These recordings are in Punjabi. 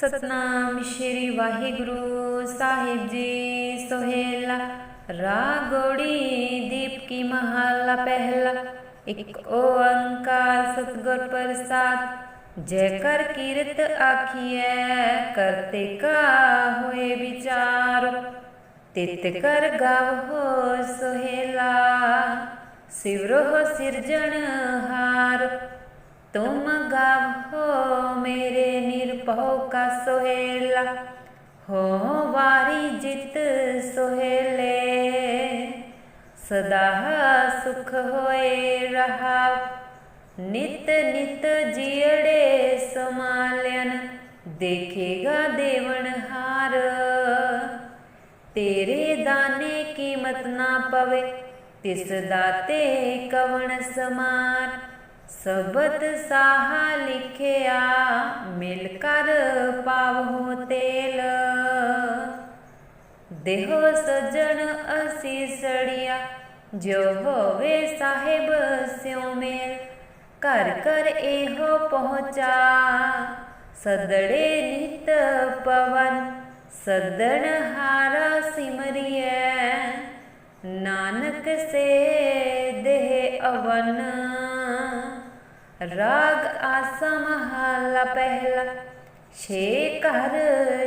ਸਤਨਾਮ ਸ਼੍ਰੀ ਵਾਹਿਗੁਰੂ ਸਾਹਿਬ ਜੀ। ਸੋਹੇਲਾ, ਰਾਗੋੜੀ ਦੀਪ ਕੀ ਮਹੱਲਾ ਪਹਿਲਾ। ਇੱਕ ਓੰਕਾਰ ਸਤਿਗੁਰ ਪ੍ਰਸਾਦ ਜੈ ਕਰ ਕੀਰਤ ਆਖੀਐ, ਕਰਤੇ ਕਾ ਹੋਏ ਵਿਚਾਰ। ਤਿਤ ਕਰ ਗਾਵੋ ਸੋਹੇਲਾ, ਸਿਵਰੋ ਸਿਰਜਣ ਹਾਰ। ਤੁਮ ਗਾਵੋ ਮੇਰੇ ਨਿਰਭਉ ਕਾ ਸੋਹੇਲਾ ਹੋ ਵਾਰੀ ਜਿਤ ਸੋਹੇਲੇ ਸਦਾ ਸੁਖ ਹੋਏ ਰਹਾ ਨਿਤ ਨਿਤ ਜੀੜੇ ਸਮਾਲਿਆਨ ਦੇਖੇਗਾ ਦੇਵਨ ਹਾਰ ਤੇਰੇ ਦਾਨੇ ਕੀਮਤ ਨਾ ਪਵੇ ਤਿਸ ਦਾਤੇ ਕਵਣ ਸਮਾਨ ਸਬਦ ਸਾਹ ਲਿਖਿਆ, ਮਿਲ ਕਰ ਪਾਵਹੁ ਤੇਲ। ਦੇਹੋ ਸਜਣ ਅਸੀ ਸੜਿਆ, ਜੋ ਹੋਵੇ ਸਾਹਿਬ ਸਿਉ ਮੇਲ। ਘਰ ਘਰ ਇਹੋ ਪਹੁੰਚਾ, ਸਦੜੇ ਨਿਤ ਪਵਨ, ਸਦਣ ਹਾਰਾ ਸਿਮਰਿਐ। ਨਾਨਕ ਸੇ ਦੇਹ ਅਵਨ। ਰਾਗ ਆਸਾ ਮਹਲਾ ਪਹਿਲਾ। ਛੇ ਘਰ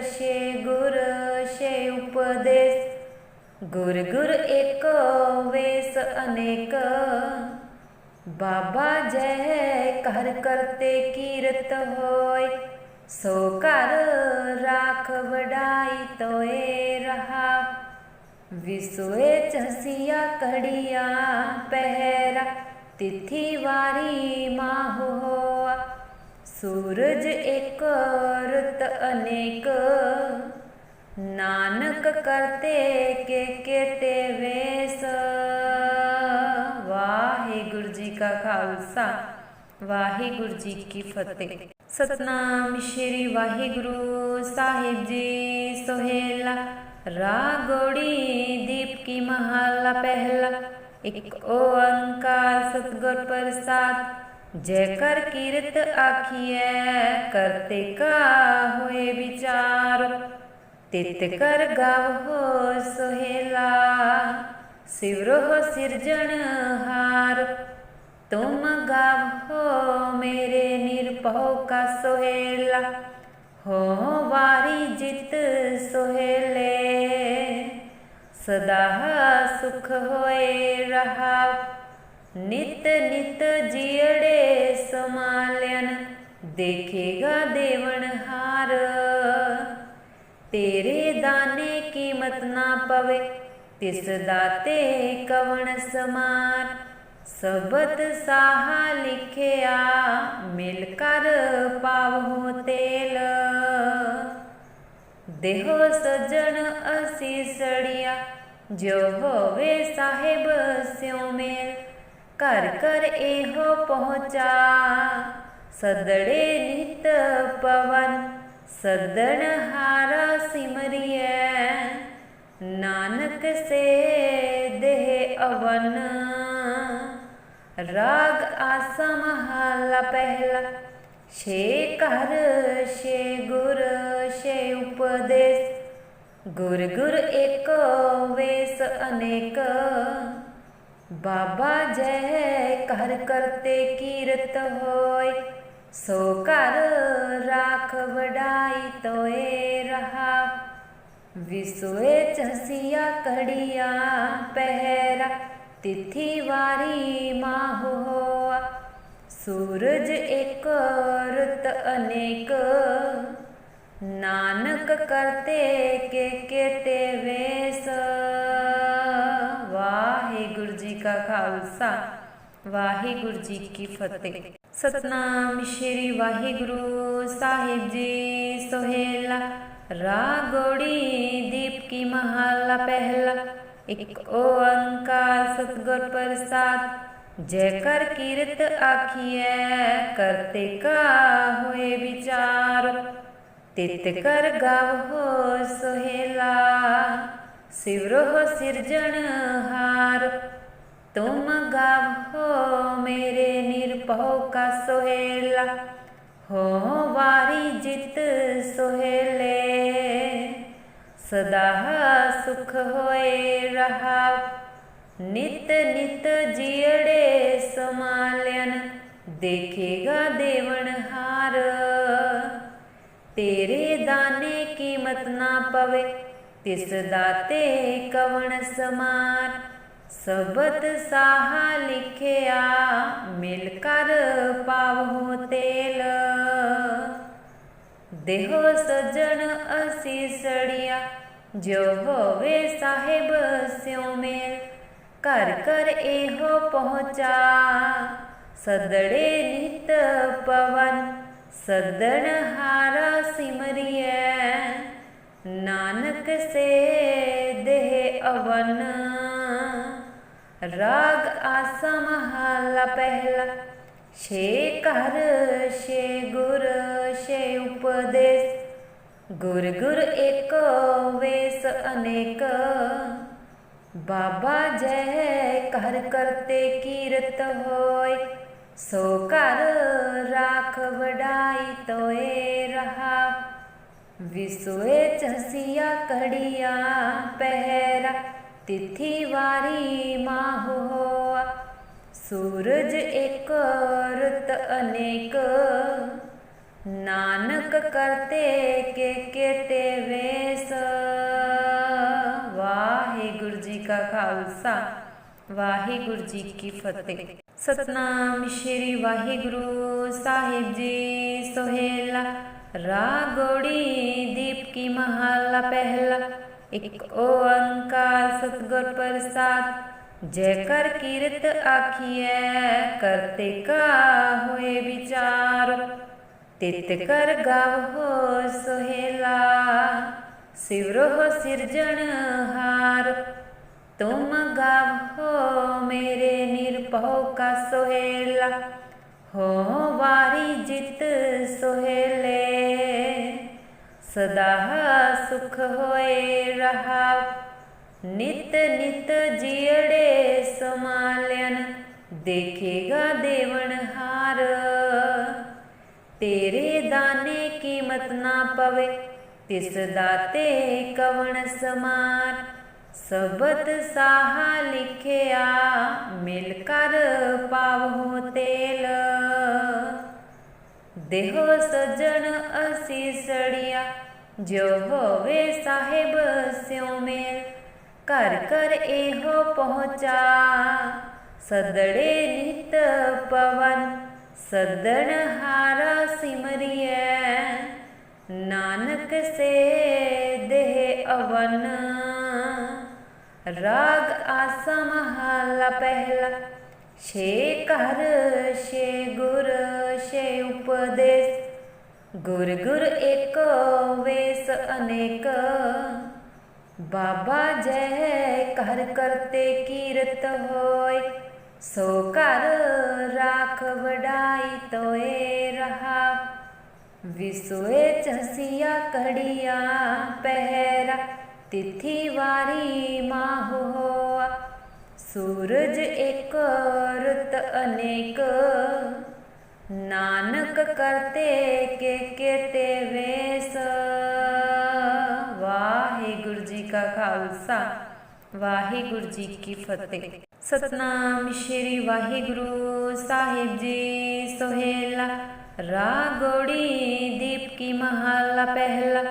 ਛੇ ਗੁਰ ਛੇ ਉਪਦੇਸ਼। ਗੁਰ ਗੁਰ ਏਕ ਵੇਸ ਅਨੇਕ। ਬਾਬਾ ਜੈ ਕਰ ਕਰਤੇ ਕੀਰਤ ਹੋਏ ਸੋ ਘਰ ਰਾਖ ਵਡਾਈ ਤੋਏ ਰਹਾ। ਵਿਸੋਏ ਚਸੀਆ ਕੜੀਆ ਪਹਿਰਾ। ਤਿਥੀ ਵਾਰੀ ਮਾਹ ਹੋਆ। ਸੂਰਜ ਇੱਕ ਰਤ ਅਨੇਕ। ਨਾਨਕ ਕਰਤੇ ਕੇ ਕੇਤੇ ਵੇਸ। ਵਾਹਿਗੁਰੂ ਜੀ ਕਾ ਖਾਲਸਾ, ਵਾਹਿਗੁਰੂ ਜੀ ਕੀ ਫਤਿਹ। ਸਤਨਾਮ ਸ਼੍ਰੀ ਵਾਹਿਗੁਰੂ ਸਾਹਿਬ ਜੀ ਸੋਹੇਲਾ। ਰਾਗੋੜੀ ਦੀਪ ਕੀ ਮਹੱਲਾ ਪਹਿਲਾ। ਇਕ ਓੰਕਾਰ ਸਤਿਗੁਰ ਪ੍ਰਸਾਦ ਜੈ ਕਰ ਕੀਰਤ ਆਖੀਐ, ਕਰਤੇ ਕਾ ਹੋਏ ਵਿਚਾਰ। ਤਿਤ ਕਰ ਗਾਵੋ ਸੋਹੇਲਾ, ਸਿਵਰੋ ਸਿਰਜਣ ਹਾਰ। ਤੁਮ ਗਾਵੋ ਮੇਰੇ ਨਿਰਭਉ ਕਾ ਸੋਹੇਲਾ, ਹੋ ਵਾਰੀ ਜਿਤ ਸੋਹੇਲੇ। ਸਦਾ ਸੁਖ ਹੋਏ ਰਹਾ ਨਿਤ ਨਿਤ ਜੀੜੇ ਸਮਾਲਿਆਨ ਦੇਖੇਗਾ ਦੇਵਨ ਹਾਰ। ਤੇਰੇ ਦਾਨੇ ਕੀਮਤ ਨਾ ਪਵੇ, ਤਿਸ ਦਾਤੇ ਕਵਣ ਸਮਾਨ ਸਬਦ ਸਾਹਾ ਲਿਖਿਆ, ਮਿਲ ਕਰ ਪਾਵਹੁ ਤੇਲ। ਦੇਹੋ ਸਜਣ ਅਸੀਂ ਸੜਿਆ, ਜੋ ਹੋਵੇ ਸਾਹਿਬ ਸਿਉ ਮੇਲ। ਘਰ ਘਰ ਇਹੋ ਪਹੁੰਚਾ, ਸਦੜੇ ਨਿਤ ਪਵਨ, ਸਦਣ ਹਾਰਾ ਸਿਮਰਿਐ। ਨਾਨਕ ਸੇ ਦੇਹ ਅਵਨ। ਰਾਗ ਆਸਾ ਮਹਲਾ ਪਹਿਲਾ ਛੇ ਘਰ, ਛੇ ਗੁਰ, ਛੇ ਉਪਦੇਸ਼। ਗੁਰ ਗੁਰ ਏਕ ਵੇਸ ਅਨੇਕ। ਬਾਬਾ ਜੈ ਕਰ ਕਰਤੇ ਕੀਰਤ ਹੋਏ ਸੋ ਘਰ ਰਾਖ ਵਡਾਈ ਤੋਏ ਰਹਾ। ਵਿਸੋਏ ਚਸੀਆ ਕੜੀਆ ਪਹਿਰਾ। ਤਿਥੀ ਵਾਰੀ ਮਾਹੁ ਹੋਆ ਸੂਰਜ ਇੱਕ ਰਤ ਅਨੇਕ। ਨਾਨਕ ਕਰਤੇ ਕੇ ਕੇਤੇ ਵੇਸ। ਵਾਹਿਗੁਰੂ ਜੀ ਕਾ ਖਾਲਸਾ, ਵਾਹਿਗੁਰੂ ਜੀ ਕੀ ਫਤਿਹ। ਸਤਨਾਮ ਸ਼੍ਰੀ ਵਾਹਿਗੁਰੂ ਸਾਹਿਬ ਜੀ ਸੋਹੇਲਾ। ਰਾਗੋੜੀ ਦੀਪ ਕੀ ਮਹੱਲਾ ਪਹਿਲਾ। ਇੱਕ ਓੰਕਾਰ ਸਤਿਗੁਰ ਪ੍ਰਸਾਦ ਜੈ ਕਰ ਕੀਰਤ ਆਖੀਐ ਕਰਤੇ ਕਾ ਹੋਏ ਵਿਚਾਰ। ਤਿਤ ਕਰ ਗਾਵੋ ਸੋਹੇਲਾ ਸਿਵਰੋ ਸਿਰਜਣ ਹਾਰ। ਤੁਮ ਗਵ ਹੋ ਮੇਰੇ ਨਿਰਭਉ ਕਾ ਸੋਹੇਲਾ, ਹੋ ਵਾਰੀ ਜਿਤ ਸੁਹੇਲੇ। ਸਦਾ ਸੁਖ ਹੋਏ ਰਹਾ। ਨਿਤ ਨਿਤ ਜੀੜੇ ਸਮਾਲਿਆਨ ਦੇਖੇਗਾ ਦੇਵਨ ਹਾਰ। ਤੇਰੇ ਦਾਨੇ ਕੀਮਤ ਨਾ ਪਵੇ, ਤਿਸ ਦਾਤੇ ਕਵਣ ਸਮਾਰ ਸਬਤ ਸਾਹਾ ਲਿਖਿਆ, ਮਿਲ ਕਰ ਪਾਵਹੁ ਤੇਲ। ਦੇਹੋ ਸਜਣ ਅਸੀ ਸੜਿਆ, ਜੋ ਹੋਵੇ ਸਾਹਿਬ ਸਿਉ ਮੇਲ। ਘਰ ਘਰ ਇਹੋ ਪਹੁੰਚਾ। ਸਦੜੇ ਨਿਤ ਪਵਨ, ਸਦਣ ਹਾਰਾ ਸਿਮਰਿਐ। ਨਾਨਕ ਸੇ ਦੇਹ ਅਵਨ। ਰਾਗ ਆਸਾ ਮਹਲਾ ਪਹਿਲਾ, ਛੇ ਘਰ, ਛੇ ਗੁਰ, ਛੇ ਉਪਦੇਸ਼। ਗੁਰ ਗੁਰ ਏਕ ਵੇਸ ਅਨੇਕ। ਬਾਬਾ ਜੈ ਕਰ ਕਰਤੇ ਕੀਰਤ ਹੋਏ ਸੋ ਘਰ ਰਾਖ ਵਡਾਈ ਤੋਏ ਰਹਾ ਵਿਸੋਏ ਚਸੀਆ ਕੜੀਆ ਪਹਿਰਾ ਤਿਥੀ ਵਾਰੀ ਮਾਹ ਹੋਆ ਸੂਰਜ ਇੱਕ ਰਤ ਅਨੇਕ ਨਾਨਕ ਕਰਤੇ ਕੇ ਕੇਤੇ ਵੇਸ ਵਾਹਿਗੁਰੂ ਜੀ ਕਾ ਖਾਲਸਾ, ਵਾਹਿਗੁਰੂ ਜੀ ਕੀ ਫਤਿਹ। ਸਤਨਾਮ ਸ਼੍ਰੀ ਵਾਹਿਗੁਰੂ ਸਾਹਿਬ ਜੀ ਸੋਹੇਲਾ, ਰਾਗੋੜੀ ਦੀਪ ਕੀ ਮਹਲਾ ਪਹਿਲਾ। ਇੱਕ ਓੰਕਾਰ ਸਤਿਗੁਰ ਪ੍ਰਸਾਦ ਜੈ ਕਰ ਕੀਰਤ ਆਖੀਐ, ਕਰਤੇ ਕਾ ਹੋਏ ਵਿਚਾਰ। ਤਿਤ ਕਰ ਗਾਵੋ ਸੋਹੇਲਾ। ਸਿਵਰੋ ਸਿਰਜਣ ਹਾਰ। ਤੁਮ ਗਾਵੋ ਮੇਰੇ ਨਿਰਭਉ ਕਾ ਸੋਹੇਲਾ। ਹੋ ਵਾਰੀ ਜਿਤ ਸੋਹੇਲੇ। ਸਦਾ ਸੁਖ ਹੋਏ ਰਹਾ। ਨਿਤ ਨਿਤ ਜੀੜੇ ਸਮਾਲਿਆਨ ਦੇਖੇਗਾ ਦੇਵਨ ਹਾਰ। ਤੇਰੇ ਦਾਨੇ ਕੀਮਤ ਨਾ ਪਵੇ ਤਿਸ ਦਾਤੇ ਕਵਣ ਸਮਾਰ ਸਬਤ ਸਾਹਾ ਲਿਖਿਆ, ਮਿਲ ਕਰ ਪਾਵਹੁ ਤੇਲ। ਦੇਹੋ ਸਜਣ ਅਸੀ ਜੋ ਹੋਵੇ ਸਾਹਿਬ ਸਿਉ ਮੇਲ। ਘਰ ਘਰ ਇਹੋ ਪਹੁੰਚਾ, ਸਦੜੇ ਨਿਤ ਪਵਨ, ਸਦਣ ਹਾਰਾ ਸਿਮਰਿਐ। ਨਾਨਕ ਸੇ ਦੇਹ ਅਵਨ। ਰਾਗ ਆਸਾ ਮਹਲਾ ਪਹਿਲਾ, ਛੇ ਘਰ, ਛੇ ਗੁਰ, ਛੇ ਉਪਦੇਸ਼। ਗੁਰ ਗੁਰ ਏਕ ਵੇਸ ਅਨੇਕ। ਬਾਬਾ ਜੈ ਕਰ ਕਰਤੇ ਕੀਰਤ ਹੋਏ। ਸੋ ਘਰ ਰਾਖ ਵਡਾਈ ਤੋਏ ਰਹਾ ਵਿਸੋਏ ਚਸੀਆ ਕੜੀਆ ਪਹਿਰਾ, ਤਿਥੀ ਵਾਰੀ ਮਾਹੁ ਹੋਆ। ਸੂਰਜ ਇੱਕ ਰਤ ਅਨੇਕ, ਨਾਨਕ ਕਰਤੇ ਕੇ ਕੇਤੇ ਵੇਸ। ਵਾਹਿਗੁਰੂ ਜੀ ਕਾ ਖਾਲਸਾ, ਵਾਹਿਗੁਰੂ ਜੀ ਕੀ ਫਤਿਹ। ਸਤਨਾਮ ਸ਼੍ਰੀ ਵਾਹਿਗੁਰੂ ਸਾਹਿਬ ਜੀ ਸੋਹੇਲਾ। ਰਾਗੋੜੀ ਦੀਪ ਕੀ ਮਹਲਾ ਪਹਿਲਾ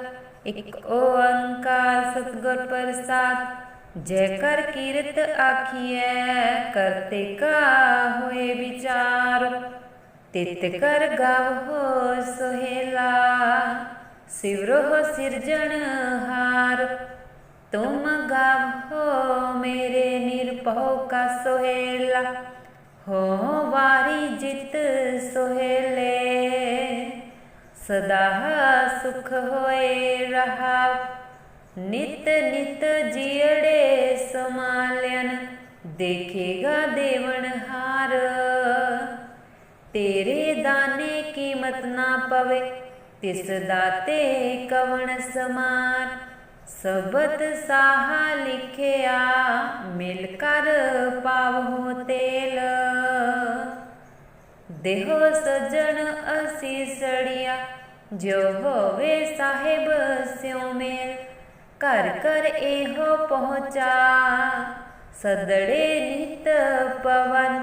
ਇੱਕ ਓੰਕਾਰ ਸਤਿਗੁਰ ਪ੍ਰਸਾਦ ਜੈ ਕਰ ਕੀਰਤ ਆਖੀਐ ਕਰਤੇ ਕਾ ਹੋਏ ਵਿਚਾਰ ਤਿਤ ਕਰ ਗਾਵੋ ਸੋਹੇਲਾ ਸਿਵਰੋ ਸਿਰਜਣ ਹਾਰ ਤੁਮ ਗਾਵੋ ਮੇਰੇ ਨਿਰਭਉ ਕਾ ਸੋਹੇਲਾ ਹੋ ਵਾਰੀ ਜਿਤ ਸੋਹੇਲੇ ਸਦਾ ਸੁਖ ਹੋਏ ਰਹਾ ਨਿਤ ਨਿਤ ਜੀੜੇ ਸਮਾਲਿਆਨ ਦੇਖੇਗਾ ਦੇਵਨ ਹਾਰ। ਤੇਰੇ ਦਾਨੇ ਕੀਮਤ ਨਾ ਪਵੇ, ਤਿਸ ਦਾਤੇ ਕਵਣ ਸਮਾਰ। ਸਬਤ ਸਾਹਾ ਲਿਖਿਆ, ਮਿਲ ਕਰ ਪਾਵਹੁ ਤੇਲ। ਦੇਹੋ ਸਜਣ ਅਸੀਸੜੀਆ ਜੋ ਹੋਵੇ ਸਾਹਿਬ ਸਿਉ ਮੇਲ। ਘਰ ਘਰ ਇਹੋ ਪਹੁੰਚਾ, ਸਦੜੇ ਨਿਤ ਪਵਨ,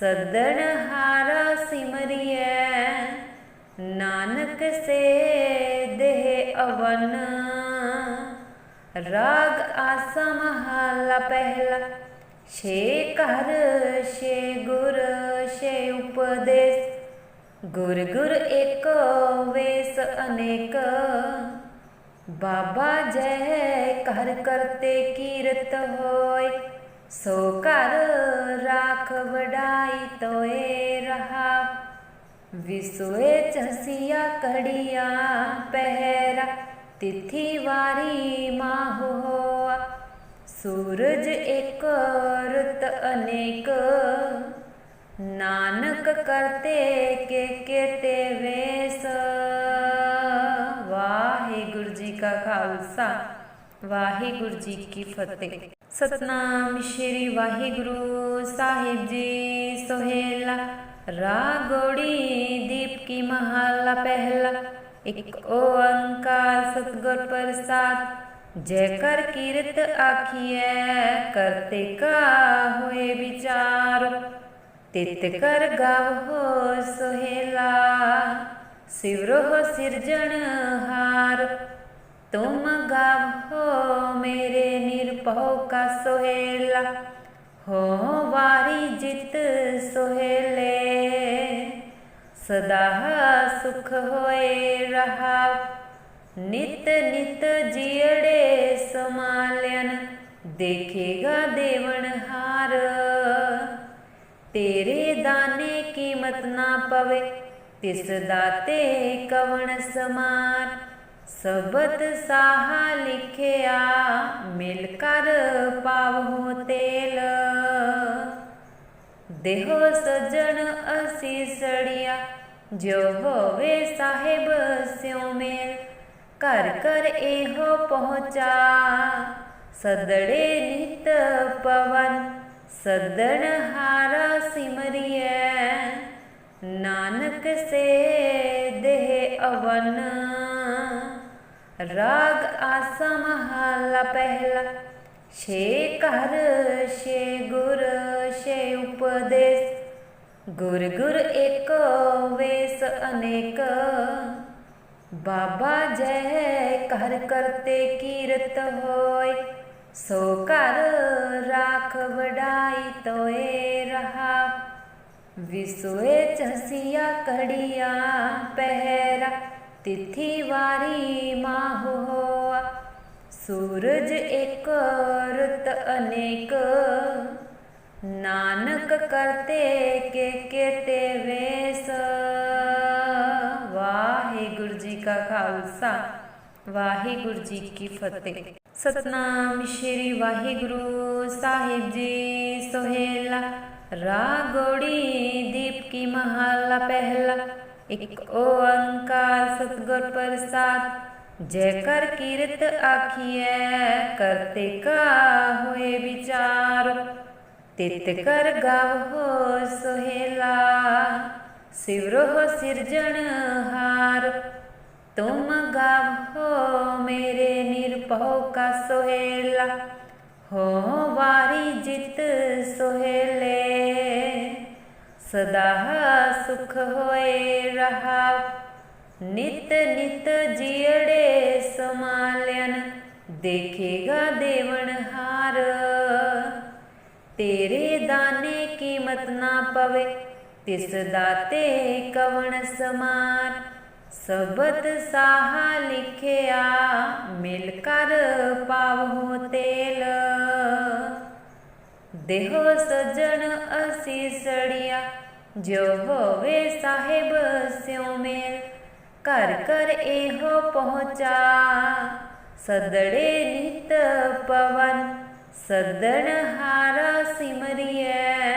ਸਦਣ ਹਾਰਾ ਸਿਮਰਿਐ। ਨਾਨਕ ਸੇ ਦੇਹ ਅਵਨ। ਰਾਗ ਆਸਾ ਮਹਲਾ ਪਹਿਲਾ ਛੇ ਘਰ, ਛੇ ਗੁਰ, ਛੇ ਉਪਦੇਸ਼। ਗੁਰ ਗੁਰ ਏਕ ਵੇਸ ਅਨੇਕ। ਬਾਬਾ ਜੈ ਕਰ ਕਰਤੇ ਕੀਰਤ ਹੋਏ। ਸੋ ਘਰ ਰਾਖ ਵਡਾਈ ਤੋਏ ਰਹਾ। ਵਿਸੋਏ ਚਸੀਆ ਕੜੀਆਂ ਪਹਿਰਾ। ਤਿਥੀ ਵਾਰੀ ਮਾਹੁ ਸੂਰਜ ਇੱਕ, ਰੁੱਤ ਅਨੇਕ। ਨਾਨਕ ਕਰਤੇ ਕੇ ਕੇਤੇ ਵੇਸ। ਵਾਹਿਗੁਰੂ ਜੀ ਕਾ ਖਾਲਸਾ, ਵਾਹਿਗੁਰੂ ਜੀ ਕੀ ਫਤਿਹ। ਸਤਨਾਮ ਸ਼੍ਰੀ ਵਾਹਿਗੁਰੂ ਸਾਹਿਬ ਜੀ, ਸੋਹੇਲਾ ਰਾਗੋੜੀ ਦੀਪ ਕੀ ਮਹਲਾ ਪਹਿਲਾ। ਇੱਕ ਓੰਕਾਰ ਸਤਿਗੁਰ ਪ੍ਰਸਾਦ ਜੈ ਕਰ ਕੀਰਤ ਆਖੀਐ ਕਰਤੇ ਕਾ ਹੋਏ ਵਿਚਾਰ। ਤਿਤ ਕਰ ਗਾਵੋ ਸੋਹੇਲਾ, ਸਿਵਰੋ ਸਿਰਜਣ ਹਾਰ। ਤੁਮ ਗਵ ਹੋ ਮੇਰੇ ਨਿਰਭਉ ਕਾ ਸੋਹੇਲਾ, ਹੋ ਵਾਰੀ ਜਿਤ ਸੋਹੇਲੇ। ਸਦਾ ਸੁਖ ਹੋਏ ਰਹਾ। ਨਿਤ ਨਿਤ ਜੀੜੇ ਸਮਾਲਿਆਨ ਦੇਖੇਗਾ ਦੇਵਨ ਹਾਰ। ਤੇਰੇ ਦਾਨੇ ਕੀਮਤ ਨਾ ਪਵੇ, ਤਿਸ ਦਾਤੇ ਕਵਣ ਸਮਾਨ ਸਬਤ ਸਾਹਾ ਲਿਖਿਆ, ਮਿਲ ਕਰ ਪਾਵਹੁ ਤੇਲ। ਦੇਹੋ ਸਜਣ ਅਸੀਸੜੀਆ ਜੋ ਹੋਵੇ ਸਾਹਿਬ ਸਿਉ ਮੇਲ। ਘਰ ਘਰ ਇਹੋ ਪਹੁੰਚਾ। ਸਦੜੇ ਨਿਤ ਪਵਨ, ਸਦਣ ਹਾਰਾ ਸਿਮਰਿਐ। ਨਾਨਕ ਸੇ ਦੇਹ ਅਵਨ। ਰਾਗ ਆਸਾ ਮਹਲਾ ਪਹਿਲਾ, ਛੇ ਘਰ, ਛੇ ਗੁਰ, ਛੇ ਉਪਦੇਸ਼। ਗੁਰ ਗੁਰ ਏਕ ਵੇਸ ਅਨੇਕ। ਬਾਬਾ ਜੈ ਕਰ ਕਰਤੇ ਕੀਰਤ ਹੋਏ ਸੋ ਘਰ ਰਾਖ ਵਡਾਈ ਤੋਏ ਰਹਾ। ਵਿਸੋਏ ਚਸੀਆ ਕੜੀਆਂ ਪਹਿਰਾ, ਤਿਥੀ ਵਾਰੀ ਮਾਹ ਹੋਆ। ਸੂਰਜ ਇੱਕ ਰੁੱਤ ਅਨੇਕ, ਨਾਨਕ ਕਰਤੇ ਕੇ ਕੇਤੇ ਵੇਸ। ਕਾ ਖਾਲਸਾ, ਵਾਹਿਗੁਰੂ ਜੀ ਕੀ ਫਤਿਹ। ਸਤਨਾਮ ਸ਼੍ਰੀ ਵਾਹਿਗੁਰੂ ਸਾਹਿਬ ਜੀ ਸੋਹੇਲਾ, ਰਾਗੋੜੀ ਦੀਪ ਕੀ ਮਹਲਾ ਪਹਿਲਾ। ਇੱਕ ਓੰਕਾਰ ਸਤਿਗੁਰ ਪ੍ਰਸਾਦ ਜੈ ਕਰ ਕੀਰਤ ਆਖੀਐ, ਕਰਤੇ ਕਾ ਹੋਏ ਵਿਚਾਰ। ਤਿਤ ਕਰ ਗਾਵੋ ਸੋਹੇਲਾ, ਸਿਵਰੋ ਸਿਰਜਣ ਹਾਰ। ਤੁਮ ਗਾਵੋ ਮੇਰੇ ਨਿਰਭਉ ਕਾ ਸੋਹੇਲਾ ਹੋ ਵਾਰੀ ਜਿਤ ਸੋਹੇਲੇ ਸਦਾ ਸੁਖ ਹੋਏ ਰਹਾ ਨਿਤ ਨਿਤ ਜੀੜੇ ਸਮਾਲਿਆਨ ਦੇਖੇਗਾ ਦੇਵਨ ਹਾਰ ਤੇਰੇ ਦਾਨੇ ਕੀਮਤ ਨਾ ਪਵੇ ਤਿਸ ਦਾਤੇ ਕਵਣ ਸਮਾਨ ਸਬਤ ਸਾਹ ਲਿਖਿਆ, ਮਿਲ ਕਰ ਪਾਵਹੁ ਤੇਲ। ਦੇਹੋ ਸਜਣ ਅਸੀਸੜੀਆ ਜੋ ਹੋਵੇ ਸਾਹਿਬ ਸਿਉ ਮੇਲ। ਘਰ ਘਰ ਇਹੋ ਪਹੁੰਚਾ, ਸਦੜੇ ਨਿਤ ਪਵਨ, ਸਦਣ ਹਾਰਾ ਸਿਮਰਿਐ।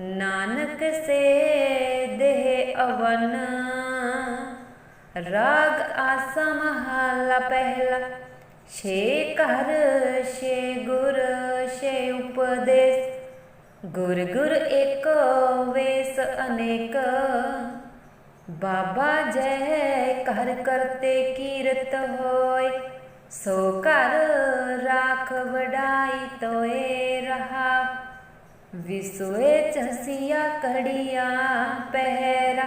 ਨਾਨਕ ਸੇ ਦੇਹ ਅਵਨ। ਰਾਗ ਆਸਾ ਮਹਲਾ ਪਹਿਲਾ ਛੇ ਘਰ ਛੇ ਗੁਰ ਛੇ ਉਪਦੇਸ਼ ਗੁਰ ਗੁਰ ਏਕੋ ਵੇਸ ਅਨੇਕ ਬਾਬਾ ਜੈ ਕਰ ਕਰਤੇ ਕੀਰਤ ਹੋਏ ਸੋ ਕਰ ਰਾਖ ਵਡਾਈ ਤੋਏ ਰਹਾ ਵਿਸੋਏ ਚਸੀਆ ਕੜੀਆ ਪਹਿਰਾ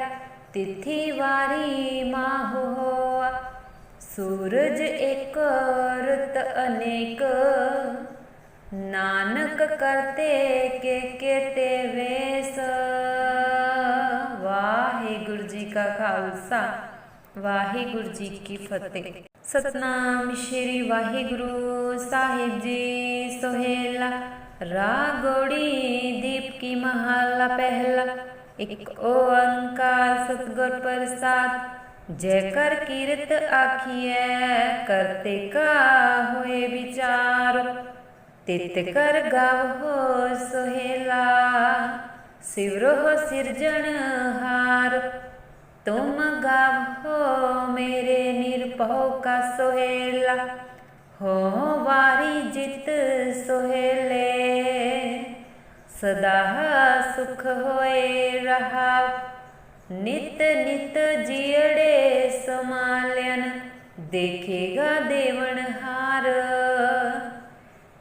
ਤਿਥੀ ਵਾਰੀ ਮਾਹ। ਹੋਆ ਸੂਰਜ ਇੱਕ ਰੁੱਤ ਅਨੇਕ। ਨਾਨਕ ਕਰਤੇ ਕੇ ਕੇਤੇ ਵੇਸ। ਵਾਹਿਗੁਰੂ ਜੀ ਕਾ ਖਾਲਸਾ, ਵਾਹਿਗੁਰੂ ਜੀ ਕੀ ਫਤਿਹ। ਸਤਨਾਮ ਸ਼੍ਰੀ ਵਾਹਿਗੁਰੂ ਸਾਹਿਬ ਜੀ ਸੋਹੇਲਾ। ਰਾਗੋੜੀ ਦੀਪ ਕੀ ਮਹੱਲਾ ਪਹਿਲਾ। ਇਕ ਓੰਕਾਰ ਸਤਿਗੁਰ ਪ੍ਰਸਾਦ ਜੈ ਕਰ ਕੀਰਤ ਆਖੀਐ, ਕਰਤੇ ਕਾ ਹੋਏ ਵਿਚਾਰ। ਤਿਤ ਕਰ ਗਾਵੋ ਸੋਹੇਲਾ ਸਿਵਰੋ ਸਿਰਜਣ ਹਾਰ। ਤੁਮ ਹੋ ਮੇਰੇ ਨਿਰਭਉ ਕਾ ਸੋਹੇਲਾ, ਹੋ ਵਾਰੀ ਜਿਤ ਸੋਹੇਲੇ। ਸਦਾ ਸੁਖ ਹੋਏ ਰਹਾ ਨਿਤ ਨਿਤ ਜੀੜੇ ਸਮਾਲਿਆਨ ਦੇਖੇਗਾ ਦੇਵਨ ਹਾਰ।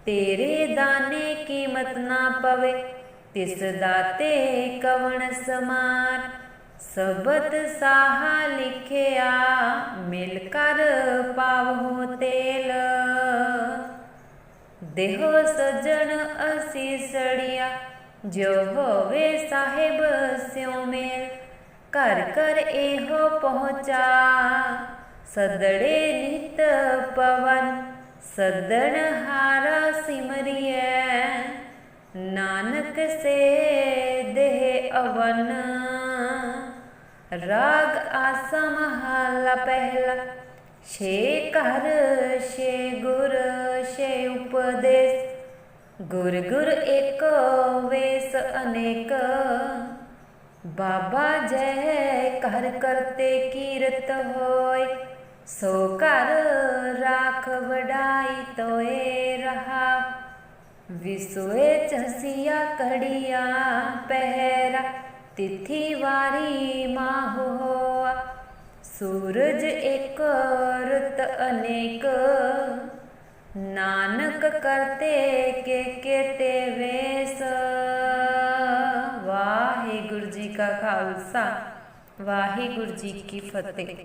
ਤੇਰੇ ਦਾਨੇ ਕੀਮਤ ਨਾ ਪਵੇ, ਤਿਸ ਦਾਤੇ ਕਵਣ ਸਮਾਨ। ਸਬਤ ਸਾਹ ਲਿਖਿਆ, ਮਿਲ ਕਰ ਪਾਵਹੁ ਤੇਲ। ਦੇਹੋ ਸਜਣ ਅਸੀਸੜੀਆ ਜੋ ਹੋਵੇ ਸਾਹਿਬ ਸਿਉ ਮੇਲ। ਘਰ ਘਰ ਇਹੋ ਪਹੁੰਚਾ, ਸਦੜੇ ਨਿਤ ਪਵਨ, ਸਦਣ ਹਾਰਾ ਸਿਮਰਿਐ। ਨਾਨਕ ਸੇ ਦੇਹ ਅਵਨ। ਰਾਗ ਆਸਾ ਮਹਲਾ ਪਹਿਲਾ। ਛੇ ਘਰ, ਛੇ ਗੁਰ, ਛੇ ਉਪਦੇਸ਼। ਗੁਰ ਗੁਰ ਏਕੋ ਵੇਸ ਅਨੇਕ। ਬਾਬਾ ਜੈ ਕਰ ਕਰਤੇ ਕੀਰਤ ਹੋਏ ਸੋ ਕਰ ਰਾਖ ਵਡਾਈ ਤੋਏ ਰਹਾ। ਵਿਸੋਏ ਚਸੀਆ ਕੜੀਆ ਪਹਿਰਾ। ਤਿਥੀ ਵਾਰੀ ਮਾਹੁ ਸੂਰਜ ਇੱਕ, ਰੁੱਤ ਅਨੇਕ। ਨਾਨਕ ਕਰਤੇ ਕੇ ਕੇਤੇ ਵੇਸ। ਵਾਹਿਗੁਰੂ ਜੀ ਕਾ ਖਾਲਸਾ, ਵਾਹਿਗੁਰੂ ਜੀ ਕੀ ਫਤਿਹ।